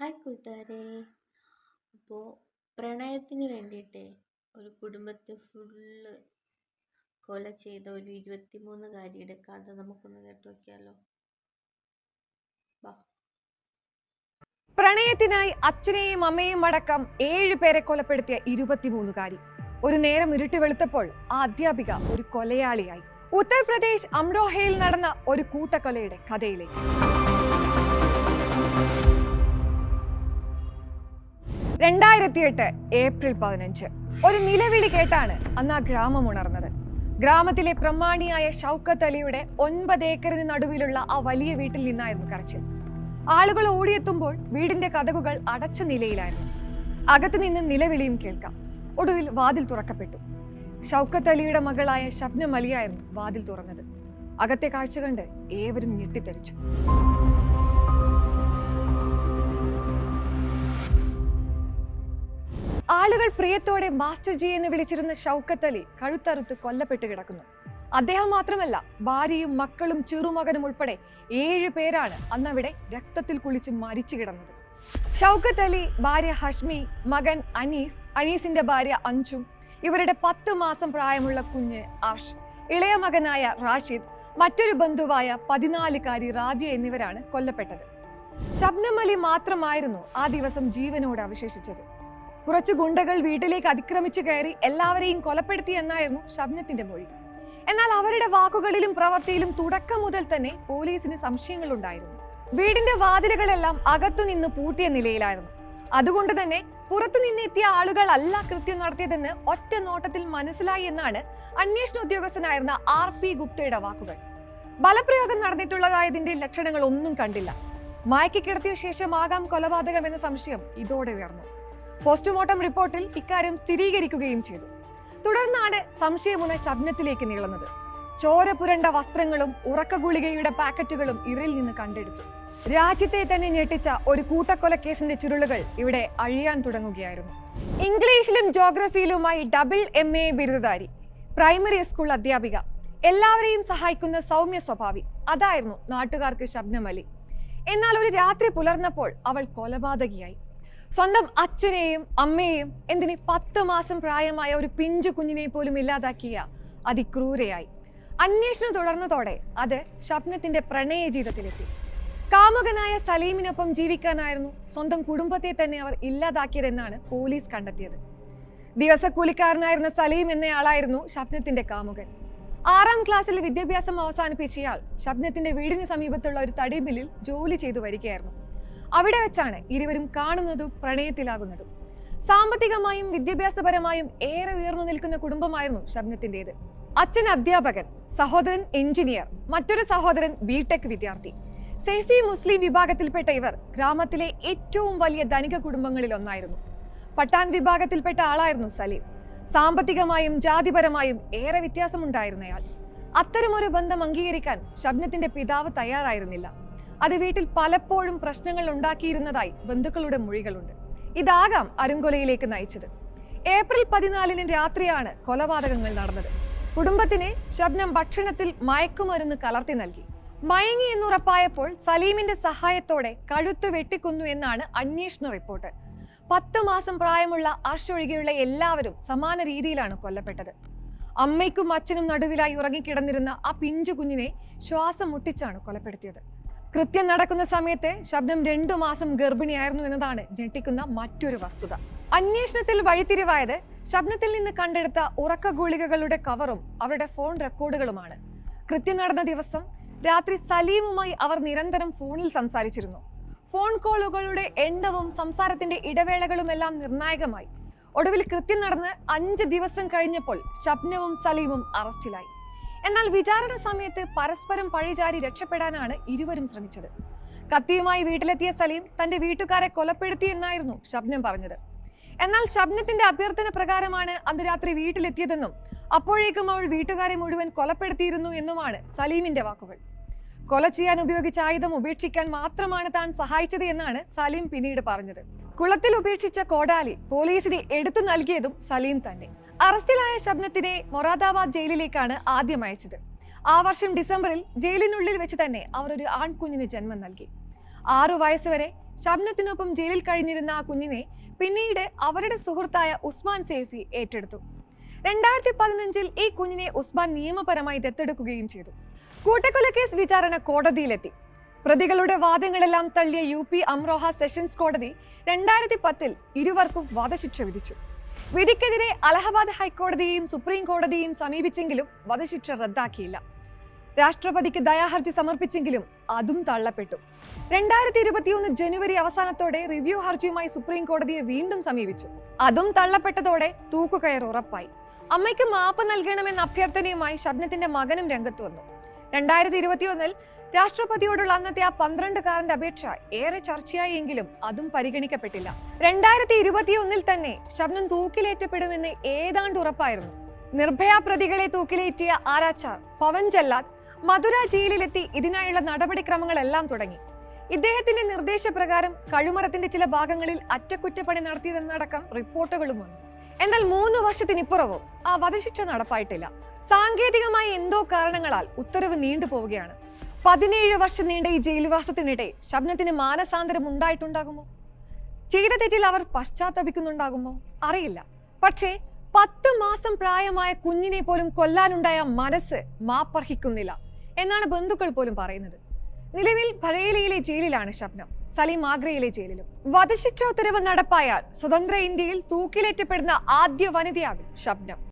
Hi കൂട്ടുകാരെ. അപ്പോൾ പ്രണയത്തിന് വേണ്ടിയിട്ട് ഒരു കുടുംബത്തെ ഫുള്ള് കൊല ചെയ്ത ഒരു ഇരുപത്തിമൂന്നുകാരിയുടെ കഥ നമുക്കൊന്ന് കേട്ട് നോക്കിയാലോ? പ്രണയത്തിനായി അച്ഛനെയും അമ്മയും അടക്കം ഏഴ് പേരെ കൊലപ്പെടുത്തിയ ഇരുപത്തിമൂന്നുകാരി ഒരു നേരം ഇരുട്ടി വെളുത്തപ്പോൾ ആ അധ്യാപിക ഒരു കൊലയാളിയായി. ഉത്തർപ്രദേശ് അംരോഹയിൽ നടന്ന ഒരു കൂട്ടക്കൊലയുടെ കഥയിലേക്ക്. രണ്ടായിരത്തി എട്ട് ഏപ്രിൽ പതിനഞ്ച്. ഒരു നിലവിളി കേട്ടാണ് അന്ന് ആ ഗ്രാമം ഉണർന്നത്. ഗ്രാമത്തിലെ പ്രമാണിയായ ഷൗക്കത്ത് അലിയുടെ ഒൻപത് ഏക്കറിന് നടുവിലുള്ള ആ വലിയ വീട്ടിൽ നിന്നായിരുന്നു കരച്ചിൽ. ആളുകൾ ഓടിയെത്തുമ്പോൾ വീടിന്റെ കഥകുകൾ അടച്ച നിലയിലായിരുന്നു. അകത്തു നിന്ന് നിലവിളിയും കേൾക്കാം. ഒടുവിൽ വാതിൽ തുറക്കപ്പെട്ടു. ഷൗക്കത്ത് അലിയുടെ മകളായ ഷബ്നം അലിയായിരുന്നു വാതിൽ തുറന്നത്. അകത്തെ കാഴ്ച കണ്ട് ഏവരും ഞെട്ടിത്തെറിച്ചു. ആളുകൾ പ്രിയത്തോടെ മാസ്റ്റർ ജി എന്ന് വിളിച്ചിരുന്ന ഷൗക്കത്ത് അലി കഴുത്തറുത്ത് കൊല്ലപ്പെട്ട് കിടക്കുന്നു. അദ്ദേഹം മാത്രമല്ല ഭാര്യയും മക്കളും ചെറുമകനും ഉൾപ്പെടെ ഏഴ് പേരാണ് അന്നവിടെ രക്തത്തിൽ കുളിച്ച് മരിച്ചു കിടന്നത്. ഷൗക്കത്ത് അലി ഭാര്യ ഹഷ്മി മകൻ അനീസ് അനീസിന്റെ ഭാര്യ അഞ്ചും ഇവരുടെ പത്ത് മാസം പ്രായമുള്ള കുഞ്ഞ് അർഷ് ഇളയ മകനായ റാഷിദ് മറ്റൊരു ബന്ധുവായ പതിനാലുകാരി റാബിയ എന്നിവരാണ് കൊല്ലപ്പെട്ടത്. ശബ്നം അലി മാത്രമായിരുന്നു ആ ദിവസം ജീവനോട് അവശേഷിച്ചത്. കുറച്ച് ഗുണ്ടകൾ വീട്ടിലേക്ക് അതിക്രമിച്ചു കയറി എല്ലാവരെയും കൊലപ്പെടുത്തി എന്നായിരുന്നു ഷബ്നത്തിന്റെ മൊഴി. എന്നാൽ അവരുടെ വാക്കുകളിലും പ്രവൃത്തിയിലും തുടക്കം മുതൽ തന്നെ പോലീസിന് സംശയങ്ങളുണ്ടായിരുന്നു. വീടിന്റെ വാതിലുകളെല്ലാം അകത്തുനിന്ന് പൂട്ടിയ നിലയിലായിരുന്നു. അതുകൊണ്ട് തന്നെ പുറത്തുനിന്ന് ആളുകളല്ല കൃത്യം നടത്തിയതെന്ന് ഒറ്റ നോട്ടത്തിൽ മനസ്സിലായി എന്നാണ് അന്വേഷണ ഉദ്യോഗസ്ഥനായിരുന്ന ആർ പി ഗുപ്തയുടെ വാക്കുകൾ. ബലപ്രയോഗം നടന്നിട്ടുള്ളതായതിന്റെ ലക്ഷണങ്ങൾ ഒന്നും കണ്ടില്ല. മയക്കി കിടത്തിയ ശേഷമാകാം കൊലപാതകം എന്ന സംശയം ഇതോടെ ഉയർന്നു. പോസ്റ്റ്മോർട്ടം റിപ്പോർട്ടിൽ ഇക്കാര്യം സ്ഥിരീകരിക്കുകയും ചെയ്തു. തുടർന്നാണ് സംശയമുള്ള ശബ്നത്തിലേക്ക് നീളുന്നത്. ചോര പുരണ്ട വസ്ത്രങ്ങളും ഉറക്ക ഗുളികയുടെ പാക്കറ്റുകളും ഇവരിൽ നിന്ന് കണ്ടെടുത്തു. രാജ്യത്തെ തന്നെ ഞെട്ടിച്ച ഒരു കൂട്ടക്കൊല കേസിന്റെ ചുരുളുകൾ ഇവിടെ അഴിയാൻ തുടങ്ങുകയായിരുന്നു. ഇംഗ്ലീഷിലും ജോഗ്രഫിയിലുമായി ഡബിൾ എം എ ബിരുദധാരി പ്രൈമറി സ്കൂൾ അധ്യാപിക എല്ലാവരെയും സഹായിക്കുന്ന സൗമ്യ സ്വഭാവി അതായിരുന്നു നാട്ടുകാർക്ക് ശബ്നമലി. എന്നാൽ ഒരു രാത്രി പുലർന്നപ്പോൾ അവൾ കൊലപാതകിയായി. സ്വന്തം അച്ഛനെയും അമ്മയെയും എന്തിന് പത്ത് മാസം പ്രായമായ ഒരു പിഞ്ചു കുഞ്ഞിനെ പോലും ഇല്ലാതാക്കിയ അതിക്രൂരയായി. അന്വേഷണം തുടർന്നതോടെ അത് ഷപ്നത്തിന്റെ പ്രണയ ജീവിതത്തിലെത്തി. കാമുകനായ സലീമിനൊപ്പം ജീവിക്കാനായിരുന്നു സ്വന്തം കുടുംബത്തെ തന്നെ അവർ ഇല്ലാതാക്കിയതെന്നാണ് പോലീസ് കണ്ടെത്തിയത്. ദിവസക്കൂലിക്കാരനായിരുന്ന സലീം എന്നയാളായിരുന്നു ഷപ്നത്തിന്റെ കാമുകൻ. ആറാം ക്ലാസ്സിൽ വിദ്യാഭ്യാസം അവസാനിപ്പിച്ചയാൾ ഷബ്നത്തിന്റെ വീടിന് സമീപത്തുള്ള ഒരു തടിമില്ലിൽ ജോലി ചെയ്തു വരികയായിരുന്നു. അവിടെ വെച്ചാണ് ഇരുവരും കാണുന്നതും പ്രണയത്തിലാകുന്നതും. സാമ്പത്തികമായും വിദ്യാഭ്യാസപരമായും ഏറെ ഉയർന്നു നിൽക്കുന്ന കുടുംബമായിരുന്നു ഷബ്നത്തിന്റെത് അച്ഛൻ അധ്യാപകൻ സഹോദരൻ എഞ്ചിനീയർ മറ്റൊരു സഹോദരൻ ബിടെക് വിദ്യാർത്ഥി. സെയ്ഫി മുസ്ലിം വിഭാഗത്തിൽപ്പെട്ട ഇവർ ഗ്രാമത്തിലെ ഏറ്റവും വലിയ ധനിക കുടുംബങ്ങളിൽ ഒന്നായിരുന്നു. പട്ടാൻ വിഭാഗത്തിൽപ്പെട്ട ആളായിരുന്നു സലീം. സാമ്പത്തികമായും ജാതിപരമായും ഏറെ വ്യത്യാസമുണ്ടായിരുന്നയാൾ. അത്തരമൊരു ബന്ധം അംഗീകരിക്കാൻ ഷബ്നത്തിന്റെ പിതാവ് തയ്യാറായിരുന്നില്ല. അത് വീട്ടിൽ പലപ്പോഴും പ്രശ്നങ്ങൾ ഉണ്ടാക്കിയിരുന്നതായി ബന്ധുക്കളുടെ മൊഴികളുണ്ട്. ഇതാകാം അരുങ്കൊലയിലേക്ക് നയിച്ചത്. ഏപ്രിൽ പതിനാലിന് രാത്രിയാണ് കൊലപാതകങ്ങൾ നടന്നത്. കുടുംബത്തിന് ശബ്നം ഭക്ഷണത്തിൽ മയക്കുമരുന്ന് കലർത്തി നൽകി. മയങ്ങി എന്നുറപ്പായപ്പോൾ സലീമിന്റെ സഹായത്തോടെ കഴുത്തു വെട്ടിക്കുന്നു എന്നാണ് അന്വേഷണ റിപ്പോർട്ട്. പത്ത് മാസം പ്രായമുള്ള അർഷ ഒഴികെയുള്ള എല്ലാവരും സമാന രീതിയിലാണ് കൊല്ലപ്പെട്ടത്. അമ്മയ്ക്കും അച്ഛനും നടുവിലായി ഉറങ്ങിക്കിടന്നിരുന്ന ആ പിഞ്ചു കുഞ്ഞിനെ ശ്വാസം മുട്ടിച്ചാണ് കൊലപ്പെടുത്തിയത്. കൃത്യം നടക്കുന്ന സമയത്ത് ശബ്ദം രണ്ടു മാസം ഗർഭിണിയായിരുന്നു എന്നതാണ് ഞെട്ടിക്കുന്ന മറ്റൊരു വസ്തുത. അന്വേഷണത്തിൽ വഴിത്തിരിവായത് ശബ്ദത്തിൽ നിന്ന് കണ്ടെടുത്ത ഉറക്ക ഗുളികകളുടെ കവറും അവരുടെ ഫോൺ റെക്കോർഡുകളുമാണ്. കൃത്യം നടന്ന ദിവസം രാത്രി സലീമുമായി അവർ നിരന്തരം ഫോണിൽ സംസാരിച്ചിരുന്നു. ഫോൺ കോളുകളുടെ എണ്ണവും സംസാരത്തിന്റെ ഇടവേളകളുമെല്ലാം നിർണായകമായി. ഒടുവിൽ കൃത്യം നടന്ന് അഞ്ച് ദിവസം കഴിഞ്ഞപ്പോൾ ഷബ്നവും സലീമും അറസ്റ്റിലായി. എന്നാൽ വിചാരണ സമയത്ത് പരസ്പരം പഴിചാരി രക്ഷപ്പെടാനാണ് ഇരുവരും ശ്രമിച്ചത്. കത്തിയുമായി വീട്ടിലെത്തിയ സലീം തന്റെ വീട്ടുകാരെ കൊലപ്പെടുത്തി എന്നായിരുന്നു ഷബ്നം പറഞ്ഞത്. എന്നാൽ ശബ്നത്തിന്റെ അഭ്യർത്ഥന പ്രകാരമാണ് അന്ന് രാത്രി വീട്ടിലെത്തിയതെന്നും അപ്പോഴേക്കും അവൾ വീട്ടുകാരെ മുഴുവൻ കൊലപ്പെടുത്തിയിരുന്നു എന്നുമാണ് സലീമിന്റെ വാക്കുകൾ. കൊല ചെയ്യാൻ ഉപയോഗിച്ച ആയുധം ഉപേക്ഷിക്കാൻ മാത്രമാണ് താൻ സഹായിച്ചത് എന്നാണ് സലീം പിന്നീട് പറഞ്ഞത്. കുളത്തിൽ ഉപേക്ഷിച്ച കോടാലി പോലീസിന് എടുത്തു നൽകിയതും സലീം തന്നെ. അറസ്റ്റിലായ ശബ്നത്തിനെ മൊറാദാബാദ് ജയിലിലേക്കാണ് ആദ്യം അയച്ചത്. ആ വർഷം ഡിസംബറിൽ ജയിലിനുള്ളിൽ വെച്ച് തന്നെ അവർ ഒരു ആൺകുഞ്ഞിന് ജന്മം നൽകി. ആറു വയസ്സുവരെ ഷബ്നത്തിനൊപ്പം ജയിലിൽ കഴിഞ്ഞിരുന്ന ആ കുഞ്ഞിനെ പിന്നീട് അവരുടെ സുഹൃത്തായ ഉസ്മാൻ സേഫി ഏറ്റെടുത്തു. രണ്ടായിരത്തി പതിനഞ്ചിൽ ഈ കുഞ്ഞിനെ ഉസ്മാൻ നിയമപരമായി ദത്തെടുക്കുകയും ചെയ്തു. കൂട്ടക്കൊലക്കേസ് വിചാരണ കോടതിയിലെത്തി. പ്രതികളുടെ വാദങ്ങളെല്ലാം തള്ളിയ യു പി അംറോഹ സെഷൻസ് കോടതി രണ്ടായിരത്തി പത്തിൽ ഇരുവർക്കും വധശിക്ഷ വിധിച്ചു. വിധിക്കെതിരെ അലഹബാദ് ഹൈക്കോടതിയെയും സുപ്രീം കോടതിയെയും സമീപിച്ചെങ്കിലും വധശിക്ഷ റദ്ദാക്കിയില്ല. രാഷ്ട്രപതിക്ക് ദയാഹർജി സമർപ്പിച്ചെങ്കിലും അതും തള്ളപ്പെട്ടു. രണ്ടായിരത്തി ഇരുപത്തിയൊന്ന് ജനുവരി അവസാനത്തോടെ റിവ്യൂ ഹർജിയുമായി സുപ്രീം കോടതിയെ വീണ്ടും സമീപിച്ചു. അതും തള്ളപ്പെട്ടതോടെ തൂക്കുകയർ ഉറപ്പായി. അമ്മയ്ക്ക് മാപ്പ് നൽകണമെന്ന അഭ്യർത്ഥനയുമായി ഷബ്നത്തിന്റെ മകനും രംഗത്ത് വന്നു. രണ്ടായിരത്തി ഇരുപത്തിയൊന്നിൽ രാഷ്ട്രപതിയോടുള്ള അന്നത്തെ ആ പന്ത്രണ്ടുകാരന്റെ അപേക്ഷ ഏറെ ചർച്ചയായി എങ്കിലും അതും പരിഗണിക്കപ്പെട്ടില്ല. രണ്ടായിരത്തി ഇരുപത്തിയൊന്നിൽ തന്നെ ശബ്നം തൂക്കിലേറ്റപ്പെടുമെന്ന് ഏതാണ്ട് ഉറപ്പായിരുന്നു. നിർഭയ പ്രതികളെ തൂക്കിലേറ്റിയ ആരാച്ചാർ പവൻ ജല്ലാദ് മധുര ജയിലിലെത്തി ഇതിനായുള്ള നടപടിക്രമങ്ങളെല്ലാം തുടങ്ങി. ഇദ്ദേഹത്തിന്റെ നിർദ്ദേശപ്രകാരം കഴുമരത്തിന്റെ ചില ഭാഗങ്ങളിൽ അറ്റകുറ്റപ്പണി നടത്തിയതെന്നടക്കം റിപ്പോർട്ടുകളും വന്നു. എന്നാൽ മൂന്ന് വർഷത്തിനിപ്പുറവും ആ വധശിക്ഷ നടപ്പായിട്ടില്ല. സാങ്കേതികമായ എന്തോ കാരണങ്ങളാൽ ഉത്തരവ് നീണ്ടുപോവുകയാണ്. പതിനേഴ് വർഷം നീണ്ട ഈ ജയിൽവാസത്തിനിടെ ശബ്നത്തിന് മാനസാന്തരം ഉണ്ടായിട്ടുണ്ടാകുമോ? ചെയ്ത തെറ്റിൽ അവർ പശ്ചാത്തപിക്കുന്നുണ്ടാകുമോ? അറിയില്ല. പക്ഷേ പത്ത് മാസം പ്രായമായ കുഞ്ഞിനെ പോലും കൊല്ലാനുണ്ടായ മനസ്സ് മാപ്പർഹിക്കുന്നില്ല എന്നാണ് ബന്ധുക്കൾ പോലും പറയുന്നത്. നിലവിൽ ഭരേലയിലെ ജയിലിലാണ് ശബ്നം. സലീം ആഗ്രയിലെ ജയിലിലും. വധശിക്ഷ ഉത്തരവ് നടപ്പായാൽ സ്വതന്ത്ര ഇന്ത്യയിൽ തൂക്കിലേറ്റപ്പെടുന്ന ആദ്യ വനിതയാകും ശബ്നം.